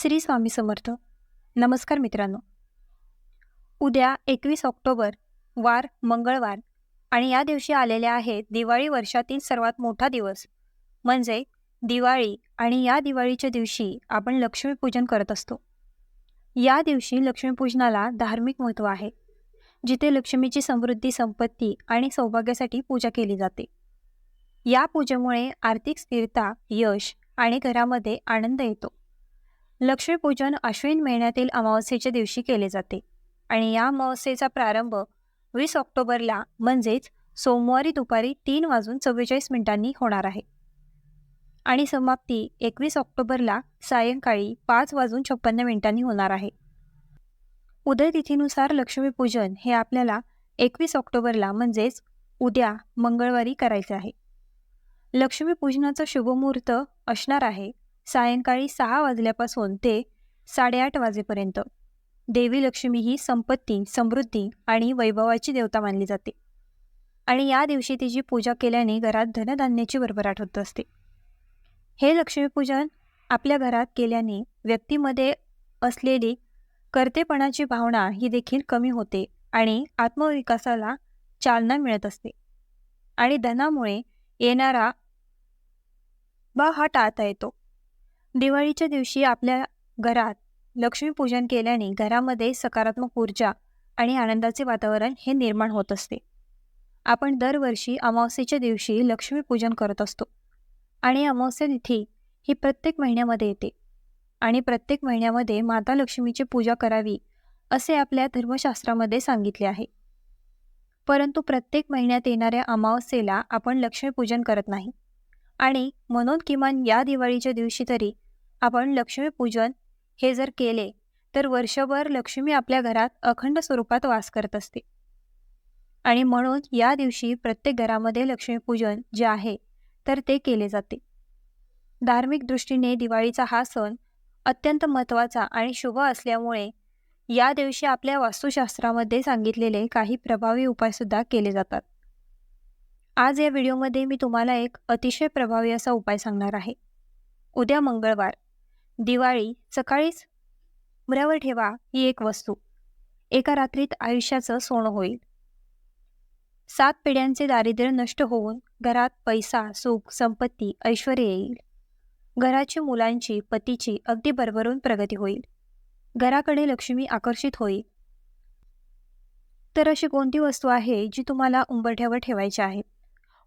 श्री स्वामी समर्थ. नमस्कार मित्रांनो. उद्या एकवीस ऑक्टोबर वार मंगळवार आणि या दिवशी आलेल्या आहेत दिवाळी वर्षातील सर्वात मोठा दिवस. म्हणजे दिवाळी आणि या दिवाळीच्या दिवशी आपण लक्ष्मीपूजन करत असतो. या दिवशी लक्ष्मीपूजनाला धार्मिक महत्त्व आहे. जिथे लक्ष्मीची समृद्धी संपत्ती आणि सौभाग्यासाठी पूजा केली जाते. या पूजेमुळे आर्थिक स्थिरता यश आणि घरामध्ये आनंद येतो. लक्ष्मीपूजन अश्विन महिन्यातील अमावस्येच्या दिवशी केले जाते आणि या अमावस्येचा प्रारंभ वीस ऑक्टोबरला म्हणजेच सोमवारी दुपारी तीन वाजून चव्वेचाळीस मिनिटांनी होणार आहे. आणि समाप्ती एकवीस ऑक्टोबरला सायंकाळी पाच वाजून छप्पन्न मिनिटांनी होणार आहे. उदयतिथीनुसार लक्ष्मीपूजन हे आपल्याला एकवीस ऑक्टोबरला म्हणजेच उद्या मंगळवारी करायचे आहे. लक्ष्मीपूजनाचं शुभमुहूर्त असणार आहे सायंकाळी सहा वाजल्यापासून ते साडेआठ वाजेपर्यंत. देवी लक्ष्मी ही संपत्ती समृद्धी आणि वैभवाची देवता मानली जाते. आणि या दिवशी तिची पूजा केल्याने घरात धनधान्याची भरभराट होत असते. हे लक्ष्मीपूजन आपल्या घरात केल्याने व्यक्तीमध्ये असलेली कर्तेपणाची भावना ही देखील कमी होते आणि आत्मविकासाला चालना मिळत असते. आणि धनामुळे येणारा बा हा टाळता येतो. दिवाळीच्या दिवशी आपल्या घरात लक्ष्मीपूजन केल्याने घरामध्ये सकारात्मक ऊर्जा आणि आनंदाचे वातावरण हे निर्माण होत असते. आपण दरवर्षी अमावस्येच्या दिवशी लक्ष्मीपूजन करत असतो. आणि अमावस्या तिथी ही प्रत्येक महिन्यामध्ये येते. आणि प्रत्येक महिन्यामध्ये माता लक्ष्मीची पूजा करावी असे आपल्या धर्मशास्त्रामध्ये सांगितले आहे. परंतु प्रत्येक महिन्यात येणाऱ्या अमावस्येला आपण लक्ष्मीपूजन करत नाही. आणि म्हणून किमान या दिवाळीच्या दिवशी तरी आपण लक्ष्मीपूजन हे जर केले तर वर्षभर लक्ष्मी आपल्या घरात अखंड स्वरूपात वास करत असते. आणि म्हणून या दिवशी प्रत्येक घरामध्ये लक्ष्मीपूजन जे आहे तर ते केले जाते. धार्मिक दृष्टीने दिवाळीचा हा सण अत्यंत महत्त्वाचा आणि शुभ असल्यामुळे या दिवशी आपल्या वास्तुशास्त्रामध्ये सांगितलेले काही प्रभावी उपायसुद्धा केले जातात. आज या व्हिडिओमध्ये मी तुम्हाला एक अतिशय प्रभावी असा उपाय सांगणार आहे. उद्या मंगळवार दिवाळी सकाळीच मुऱ्यावर ठेवा ही एक वस्तू. एका रात्रीत आयुष्याचं सोनं होईल. सात पिढ्यांचे दारिद्र्य नष्ट होऊन घरात पैसा सुख संपत्ती ऐश्वर येईल. घराची मुलांची पतीची अगदी भरभरून प्रगती होईल. घराकडे लक्ष्मी आकर्षित होईल. तर अशी कोणती वस्तू आहे जी तुम्हाला उंबरठ्यावर ठेवायची आहे?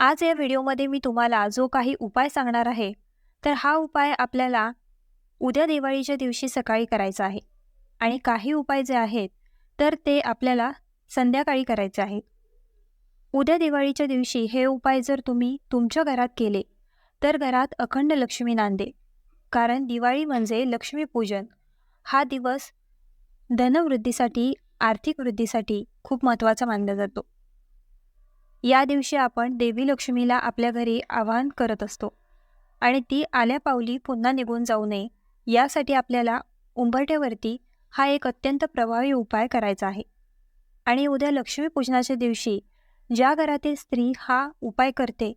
आज या व्हिडिओमध्ये मी तुम्हाला जो काही उपाय सांगणार आहे तर हा उपाय आपल्याला उद्या दिवाळीच्या दिवशी सकाळी करायचा आहे. आणि काही उपाय जे आहेत तर ते आपल्याला संध्याकाळी करायचे आहेत उद्या दिवाळीच्या दिवशी हे उपाय जर तुम्ही तुमच्या घरात केले तर घरात अखंड लक्ष्मी नांदे. कारण दिवाळी म्हणजे लक्ष्मीपूजन हा दिवस धनवृद्धीसाठी आर्थिक वृद्धीसाठी खूप महत्त्वाचा मानला जातो. या दिवशी आपण देवी लक्ष्मीला आपल्या घरी आवाहन करत असतो. आणि ती आल्या पावली पुन्हा निघून जाऊ नये यासाठी आपल्याला उंबरठ्यावरती हा एक अत्यंत प्रभावी उपाय करायचा आहे. आणि उद्या लक्ष्मीपूजनाच्या दिवशी ज्या घरातील स्त्री हा उपाय करते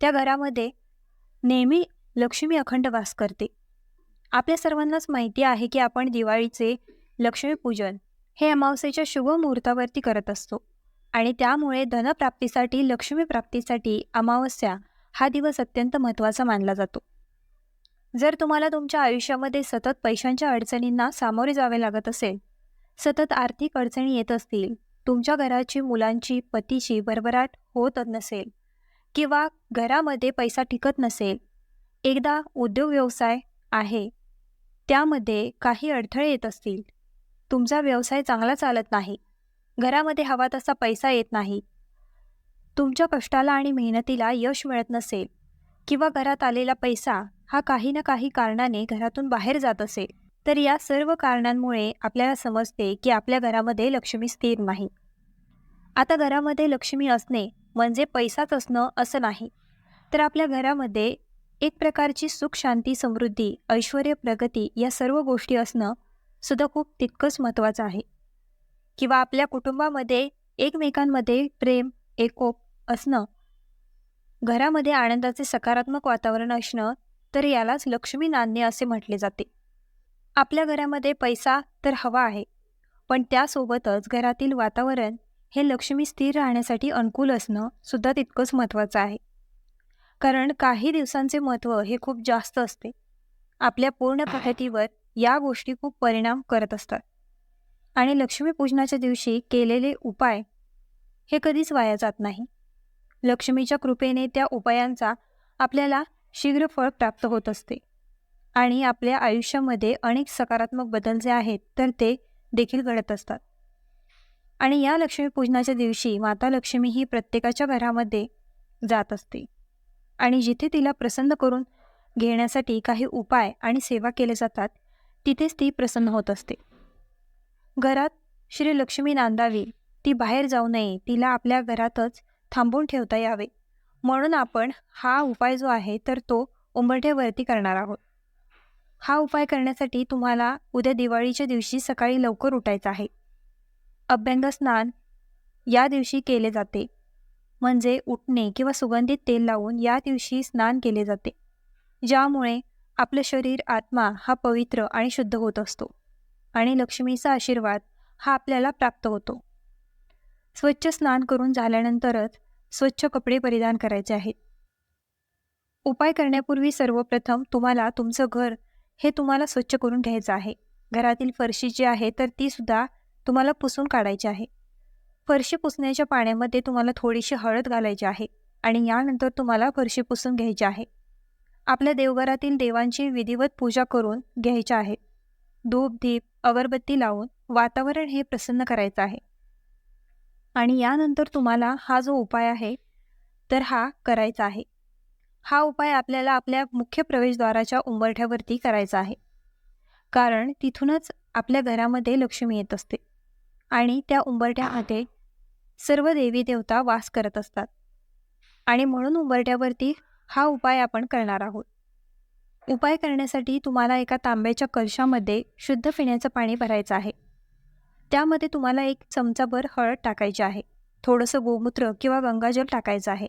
त्या घरामध्ये नेहमी लक्ष्मी अखंड वास करते. आपल्या सर्वांनाच माहिती आहे की आपण दिवाळीचे लक्ष्मीपूजन हे अमावस्येच्या शुभ मुहूर्तावरती करत असतो. आणि त्यामुळे धनप्राप्तीसाठी लक्ष्मीप्राप्तीसाठी अमावस्या हा दिवस अत्यंत महत्त्वाचा मानला जातो. जर तुम्हाला तुमच्या आयुष्यामध्ये सतत पैशांच्या अडचणींना सामोरे जावे लागत असेल सतत आर्थिक अडचणी येत असतील तुमच्या घराची मुलांची पतीची भरभराट होत नसेल किंवा घरामध्ये पैसा टिकत नसेल एकदा उद्योग व्यवसाय आहे त्यामध्ये काही अडथळे येत असतील तुमचा व्यवसाय चांगला चालत नाही घरामध्ये हवा तसा पैसा येत नाही. तुमच्या कष्टाला आणि मेहनतीला यश मिळत नसेल किंवा घरात आलेला पैसा हा काही ना काही कारणाने घरातून बाहेर जात असेल तर या सर्व कारणांमुळे आपल्याला समजते की आपल्या घरामध्ये लक्ष्मी स्थिर नाही. आता घरामध्ये लक्ष्मी असणे म्हणजे पैसाच असणं असं नाही तर आपल्या घरामध्ये एक प्रकारची सुख शांती समृद्धी ऐश्वर प्रगती या सर्व गोष्टी असणं सुद्धा खूप तितकंच महत्त्वाचं आहे. किंवा आपल्या कुटुंबामध्ये एकमेकांमध्ये प्रेम एकोप असणं घरामध्ये आनंदाचे सकारात्मक वातावरण असणं तर यालाच लक्ष्मी नांदणे असे म्हटले जाते. आपल्या घरामध्ये पैसा तर हवा आहे पण त्यासोबतच घरातील वातावरण हे लक्ष्मी स्थिर राहण्यासाठी अनुकूल असणं सुद्धा तितकंच महत्त्वाचं आहे. कारण काही दिवसांचे महत्त्व हे खूप जास्त असते. आपल्या पूर्ण प्रगतीवर या गोष्टी खूप परिणाम करत असतात. आणि लक्ष्मीपूजनाच्या दिवशी केलेले उपाय हे कधीच वाया जात नाही. लक्ष्मीच्या कृपेने त्या उपायांचा आपल्याला शीघ्र फळ प्राप्त होत असते आणि आपल्या आयुष्यामध्ये अनेक सकारात्मक बदल जे आहेत तर ते देखील घडत असतात. आणि या लक्ष्मीपूजनाच्या दिवशी माता लक्ष्मी ही प्रत्येकाच्या घरामध्ये जात असते आणि जिथे तिला प्रसन्न करून घेण्यासाठी काही उपाय आणि सेवा केले जातात तिथेच ती प्रसन्न होत असते. घरात श्री लक्ष्मी नांदावी. ती बाहेर जाऊ नये. तिला आपल्या घरातच थांबून ठेवता यावे. म्हणून आपण हा उपाय जो आहे तर तो उंबरठ्यावरती करणार आहोत. हा उपाय करण्यासाठी तुम्हाला उद्या दिवाळीच्या दिवशी सकाळी लवकर उठायचं आहे. अभ्यंग स्नान या दिवशी केले जाते. म्हणजे उठणे किंवा सुगंधित तेल लावून या दिवशी स्नान केले जाते. ज्यामुळे आपलं शरीर आत्मा हा पवित्र आणि शुद्ध होत असतो. आणि लक्ष्मीचा आशीर्वाद हा आपल्याला प्राप्त होतो. स्वच्छ स्नान करून झाल्यानंतरच स्वच्छ कपडे परिधान करायचे आहेत. उपाय करण्यापूर्वी सर्वप्रथम तुम्हाला तुमचं घर हे तुम्हाला स्वच्छ करून घ्यायचं आहे. घरातील फरशी जी आहे तर ती सुद्धा तुम्हाला पुसून काढायची आहे. फरशी पुसण्याच्या पाण्यामध्ये तुम्हाला थोडीशी हळद घालायची आहे आणि यानंतर तुम्हाला फरशी पुसून घ्यायची आहे. आपल्या देवघरातील देवांची विधिवत पूजा करून घ्यायची आहे. धूप दीप अगरबत्ती लावून वातावरण हे प्रसन्न करायचं आहे. आणि यानंतर तुम्हाला हा जो उपाय आहे तर हा करायचा आहे. हा उपाय आपल्याला आपल्या मुख्य प्रवेशद्वाराच्या उंबरठ्यावरती करायचा आहे. कारण तिथूनच आपल्या घरामध्ये लक्ष्मी येत असते. आणि त्या उंबरठ्यामध्ये सर्व देवी देवता वास करत असतात. आणि म्हणून उंबरठ्यावरती हा उपाय आपण करणार आहोत. उपाय करण्यासाठी तुम्हाला एका तांब्याच्या कलशामध्ये शुद्ध पिण्याचं पाणी भरायचं आहे. त्यामध्ये तुम्हाला एक चमचाभर हळद टाकायची आहे थोडंसं गोमूत्र किंवा गंगाजल टाकायचं आहे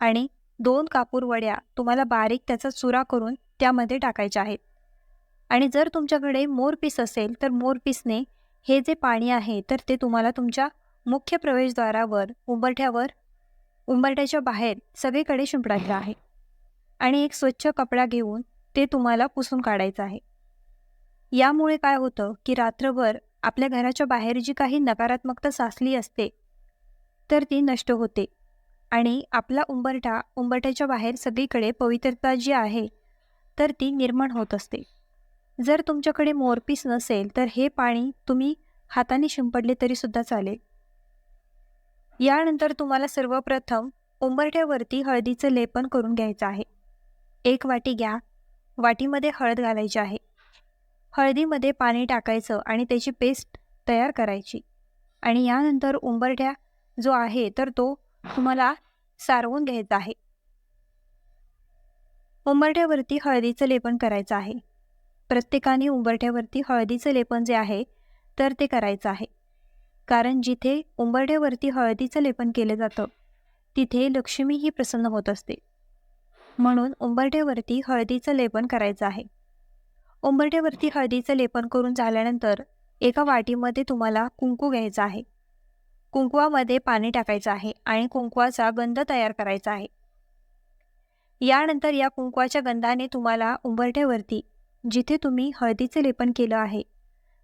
आणि दोन कापूर वड्या तुम्हाला बारीक त्याचा चुरा करून त्यामध्ये टाकायच्या आहेत. आणि जर तुमच्याकडे मोरपीस असेल तर मोरपीसने हे जे पाणी आहे तर ते तुम्हाला तुमच्या मुख्य प्रवेशद्वारावर उंबरठ्यावर उंबरठ्याच्या बाहेर सगळीकडे शिंपडायचं आहे. आणि एक स्वच्छ कपडा घेऊन ते तुम्हाला पुसून काढायचं आहे. यामुळे काय होतं की रात्रभर आपल्या घराच्या बाहेर जी काही नकारात्मकता साचली असते तर ती नष्ट होते. आणि आपला उंबरठा उंबरठ्याच्या बाहेर सगळीकडे पवित्रता जी आहे तर ती निर्माण होत असते. जर तुमच्याकडे मोरपीस नसेल तर हे पाणी तुम्ही हाताने शिंपडले तरीसुद्धा चालेल. यानंतर तुम्हाला सर्वप्रथम उंबरठ्यावरती हळदीचं लेपन करून घ्यायचं आहे. एक वाटी घ्या. वाटीमध्ये हळद घालायची आहे. हळदीमध्ये पाणी टाकायचं आणि त्याची पेस्ट तयार करायची. आणि यानंतर उंबरठ्या जो आहे तर तो तुम्हाला सारवून घ्यायचा आहे. उंबरठ्यावरती हळदीचं लेपन करायचं आहे. प्रत्येकाने उंबरठ्यावरती हळदीचं लेपन जे आहे तर ते करायचं आहे. कारण जिथे उंबरठ्यावरती हळदीचं लेपन केलं जातं तिथे लक्ष्मीही प्रसन्न होत असते. म्हणून उंबरठ्यावरती हळदीचं लेपन करायचं आहे. उंबरठ्यावरती हळदीचं लेपन करून झाल्यानंतर एका वाटीमध्ये तुम्हाला कुंकू घ्यायचा आहे. कुंकवामध्ये पाणी टाकायचं आहे आणि कुंकवाचा गंध तयार करायचा आहे. यानंतर या कुंकवाच्या गंधाने तुम्हाला उंबरठ्यावरती जिथे तुम्ही हळदीचं लेपन केलं आहे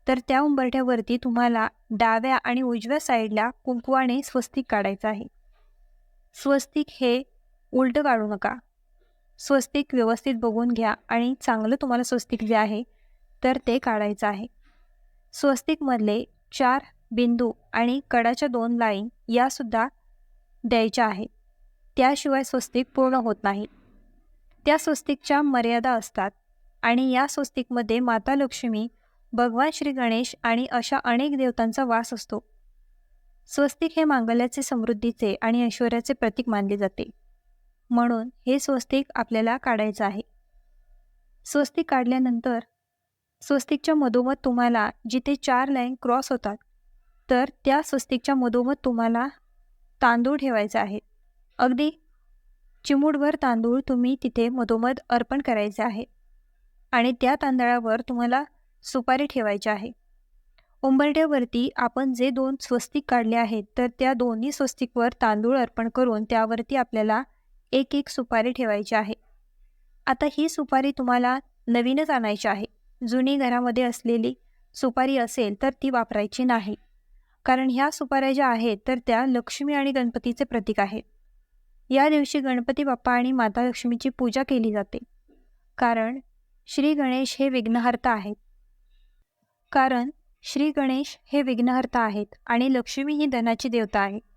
तर त्या उंबरठ्यावरती तुम्हाला डाव्या आणि उजव्या साईडला कुंकवाने स्वस्तिक काढायचं आहे. स्वस्तिक हे उलटं काढू नका. स्वस्तिक व्यवस्थित बघून घ्या आणि चांगलं तुम्हाला स्वस्तिक जे आहे तर ते काढायचं आहे. स्वस्तिकमधले चार बिंदू आणि कडाच्या दोन लाईन यासुद्धा द्यायच्या आहेत त्याशिवाय स्वस्तिक पूर्ण होत नाही. त्या स्वस्तिकच्या मर्यादा असतात आणि या स्वस्तिकमध्ये माता लक्ष्मी भगवान श्री गणेश आणि अशा अनेक देवतांचा वास असतो. स्वस्तिक हे मांगल्याचे समृद्धीचे आणि ऐश्वर्याचे प्रतीक मानले जाते. म्हणून हे स्वस्तिक आपल्याला काढायचं आहे. स्वस्तिक काढल्यानंतर स्वस्तिकच्या मधोमध तुम्हाला जिथे चार लाईन क्रॉस होतात तर त्या स्वस्तिकच्या मधोमध तुम्हाला तांदूळ ठेवायचा आहे. अगदी चिमूटभर तांदूळ तुम्ही तिथे मधोमध अर्पण करायचे आहे. आणि त्या तांदळावर तुम्हाला सुपारी ठेवायची आहे. उंबरठ्यावरती आपण जे दोन स्वस्तिक काढले आहेत तर त्या दोन्ही स्वस्तिकवर तांदूळ अर्पण करून त्यावरती आपल्याला एक एक सुपारी ठेवायची आहे. आता ही सुपारी तुम्हाला नवीनच आणायची आहे. जुनी घरामध्ये असलेली सुपारी असेल तर ती वापरायची नाही. कारण ह्या सुपाऱ्या ज्या आहेत तर त्या लक्ष्मी आणि गणपतीचे प्रतीक आहेत या दिवशी गणपती बाप्पा आणि माता लक्ष्मीची पूजा केली जाते. कारण श्री गणेश हे विघ्नहर्ता आहेत. कारण श्री गणेश हे विघ्नहर्ता आहेत आणि लक्ष्मी ही धनाची देवता आहे.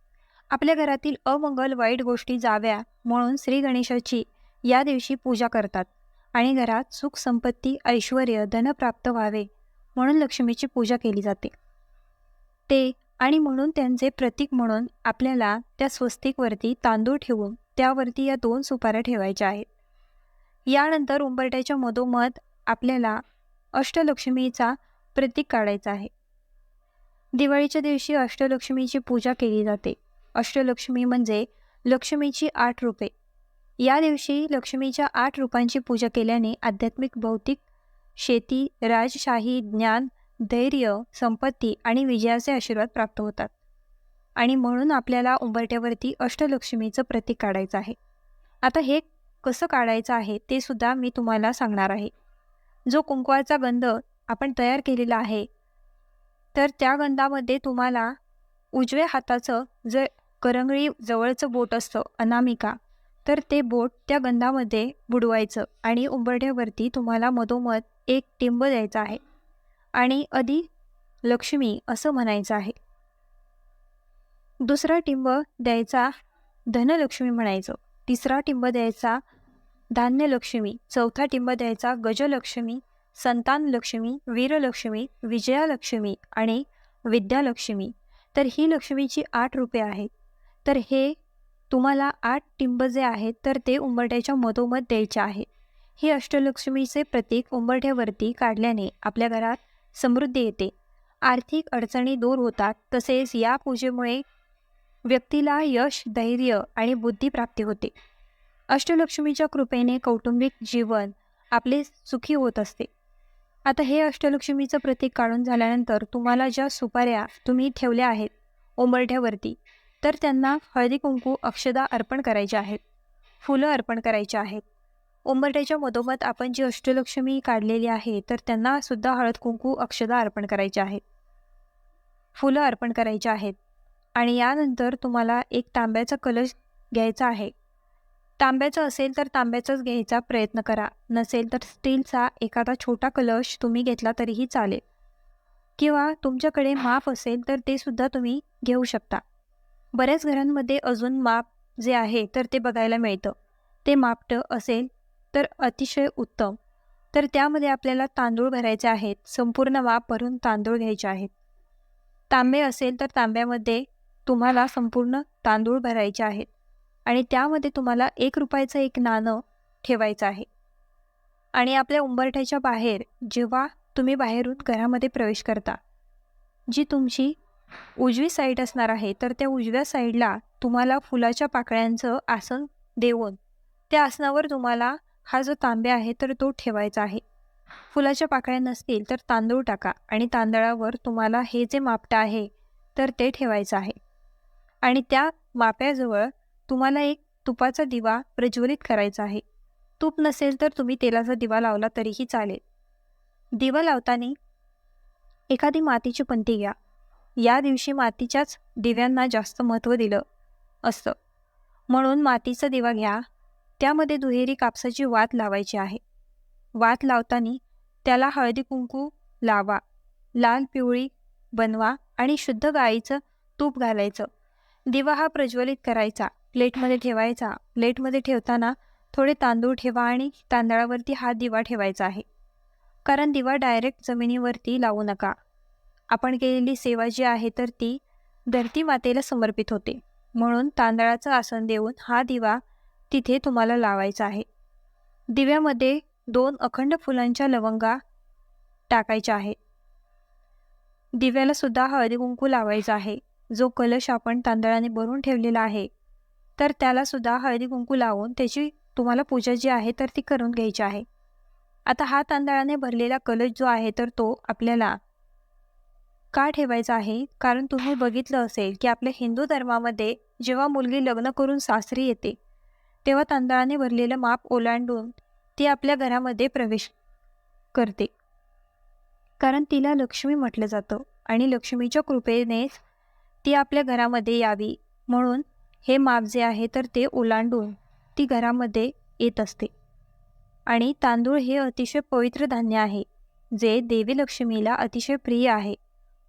आपल्या घरातील अमंगल वाईट गोष्टी जाव्या म्हणून श्री गणेशाची या दिवशी पूजा करतात आणि घरात सुख संपत्ती ऐश्वर धन प्राप्त व्हावे म्हणून लक्ष्मीची पूजा केली जाते. ते आणि म्हणून त्यांचे प्रतीक म्हणून आपल्याला त्या स्वस्तिकवरती तांदूळ ठेवून त्यावरती या दोन सुपाऱ्या ठेवायच्या आहेत. यानंतर उंबरट्याच्या मधोमध आपल्याला अष्टलक्ष्मीचा प्रतीक काढायचा आहे. दिवाळीच्या दिवशी अष्टलक्ष्मीची पूजा केली जाते. अष्टलक्ष्मी म्हणजे लक्ष्मीची आठ रूपे. या दिवशी लक्ष्मीच्या आठ रूपांची पूजा केल्याने आध्यात्मिक भौतिक शेती राजशाही ज्ञान धैर्य संपत्ती आणि विजयाचे आशीर्वाद प्राप्त होतात. आणि म्हणून आपल्याला उंबरट्यावरती अष्टलक्ष्मीचं प्रतीक काढायचं आहे. आता हे कसं काढायचं आहे ते सुद्धा मी तुम्हाला सांगणार आहे. जो कुंकवाचा गंध आपण तयार केलेला आहे तर त्या गंधामध्ये तुम्हाला उजव्या हाताचं जे करंगळी जवळचं बोट असतं अनामिका. तर ते बोट त्या गंधामध्ये बुडवायचं आणि उंबरठ्यावरती तुम्हाला मधोमध एक टिंब द्यायचा आहे. आणि अधी लक्ष्मी असं म्हणायचं आहे. दुसरा टिंब द्यायचा धनलक्ष्मी म्हणायचं. तिसरा टिंब द्यायचा धान्यलक्ष्मी. चौथा टिंब द्यायचा गजलक्ष्मी संतानलक्ष्मी वीरलक्ष्मी विजयालक्ष्मी आणि विद्यालक्ष्मी. तर ही लक्ष्मीची आठ रूपे आहेत. तर हे तुम्हाला आठ टिंब जे आहेत तर ते उंबरठ्याच्या मधोमध द्यायचे आहे. हे अष्टलक्ष्मीचे प्रतीक उंबरठ्यावरती काढल्याने आपल्या घरात समृद्धी येते. आर्थिक अडचणी दूर होतात तसेच या पूजेमुळे व्यक्तीला यश धैर्य आणि बुद्धिप्राप्ती होते. अष्टलक्ष्मीच्या कृपेने कौटुंबिक जीवन आपले सुखी होत असते. आता हे अष्टलक्ष्मीचं प्रतीक काढून झाल्यानंतर तुम्हाला ज्या सुपाऱ्या तुम्ही ठेवल्या आहेत उंबरठ्यावरती तर त्यांना हळदी कुंकू अक्षदा अर्पण करायचे आहेत. फुलं अर्पण करायची आहेत. उंबरट्याच्या मधोमध आपण जी अष्टलक्ष्मी काढलेली आहे तर त्यांना सुद्धा हळद कुंकू अक्षदा अर्पण करायचे आहेत. फुलं अर्पण करायचे आहेत. आणि यानंतर तुम्हाला एक तांब्याचा कलश घ्यायचा आहे. तांब्याचं असेल तर तांब्याचाच घ्यायचा प्रयत्न करा. नसेल तर स्टीलचा एखादा छोटा कलश तुम्ही घेतला तरीही चालेल. किंवा तुमच्याकडे माप असेल तर ते सुद्धा तुम्ही घेऊ शकता. बऱ्याच घरांमध्ये अजून माप जे आहे तर ते बघायला मिळतं. ते मापटं असेल तर अतिशय उत्तम. तर त्यामध्ये आपल्याला तांदूळ भरायचे आहेत. संपूर्ण माप भरून तांदूळ घ्यायचे आहेत. तांबे असेल तर तांब्यामध्ये तुम्हाला संपूर्ण तांदूळ भरायचे आहेत. आणि त्यामध्ये तुम्हाला एक रुपयाचं एक नाणं ठेवायचं आहे. आणि आपल्या उंबरठ्याच्या बाहेर जेव्हा तुम्ही बाहेरून घरामध्ये प्रवेश करता जी तुमची उजवी साईड असणार आहे तर त्या उजव्या साईडला तुम्हाला फुलाच्या पाकळ्यांचं आसन देऊन त्या आसनावर तुम्हाला हा जो तांब्या आहे तर तो ठेवायचा आहे. फुलाच्या पाकळ्या नसतील तर तांदूळ टाका आणि तांदळावर तुम्हाला हे जे मापटं आहे तर ते ठेवायचं आहे. आणि त्या माप्याजवळ तुम्हाला एक तुपाचा दिवा प्रज्वलित करायचा आहे. तूप नसेल तर तुम्ही तेलाचा दिवा लावला तरीही चालेल. दिवा लावताना एखादी मातीची पंती घ्या. या दिवशी मातीच्याच दिव्यांना जास्त महत्त्व दिलं असतं. म्हणून मातीचा दिवा घ्या. त्यामध्ये दुहेरी कापसाची वात लावायची आहे. वात लावताना त्याला हळदी कुंकू लावा. लाल पिवळी बनवा आणि शुद्ध गाईचं तूप घालायचं. दिवा हा प्रज्वलित करायचा. प्लेटमध्ये ठेवायचा. प्लेटमध्ये ठेवताना थोडे तांदूळ ठेवा आणि तांदळावरती हा दिवा ठेवायचा आहे. कारण दिवा डायरेक्ट जमिनीवरती लावू नका. आपण केलेली सेवा जी आहे तर ती धरती मातेला समर्पित होते. म्हणून तांदळाचं आसन देऊन हा दिवा तिथे तुम्हाला लावायचा आहे. दिव्यामध्ये दोन अखंड फुलांच्या लवंगा टाकायच्या आहेत दिव्याला सुद्धा हळदी कुंकू लावायचा आहे. जो कलश आपण तांदळाने भरून ठेवलेला आहे तर त्याला सुद्धा हळदी कुंकू लावून त्याची तुम्हाला पूजा जी आहे तर ती करून घ्यायची आहे. आता हा तांदळाने भरलेला कलश जो आहे तर तो आपल्याला का ठेवायचा आहे? कारण तुम्ही बघितलं असेल की आपल्या हिंदू धर्मामध्ये जेव्हा मुलगी लग्न करून सासरी येते तेव्हा तांदळाने भरलेलं माप ओलांडून ती आपल्या घरामध्ये प्रवेश करते. कारण तिला लक्ष्मी म्हटलं जातं आणि लक्ष्मीच्या कृपेनेच ती आपल्या घरामध्ये यावी. म्हणून हे माप जे आहे तर ते ओलांडून ती घरामध्ये येत असते. आणि तांदूळ हे अतिशय पवित्र धान्य आहे जे देवी लक्ष्मीला अतिशय प्रिय आहे.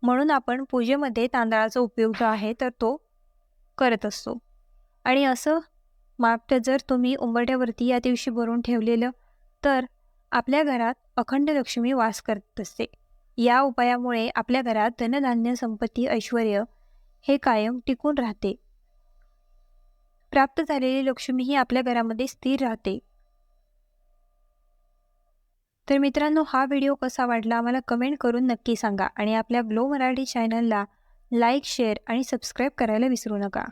म्हणून आपण पूजेमध्ये तांदळाचा उपयोग जो आहे तर तो करत असतो. आणि असं माप जर तुम्ही उंबरट्यावरती या दिवशी भरून ठेवलेलं तर आपल्या घरात अखंड लक्ष्मी वास करत असते. या उपायामुळे आपल्या घरात धनधान्य संपत्ती ऐश्वर हे कायम टिकून राहते. प्राप्त झालेली लक्ष्मी ही आपल्या घरामध्ये स्थिर राहते. तर मित्रांनो हा व्हिडिओ कसा वाटला आम्हाला कमेंट करून नक्की सांगा आणि आपल्या ग्लो मराठी चॅनलला लाईक शेअर आणि सबस्क्राईब करायला विसरू नका.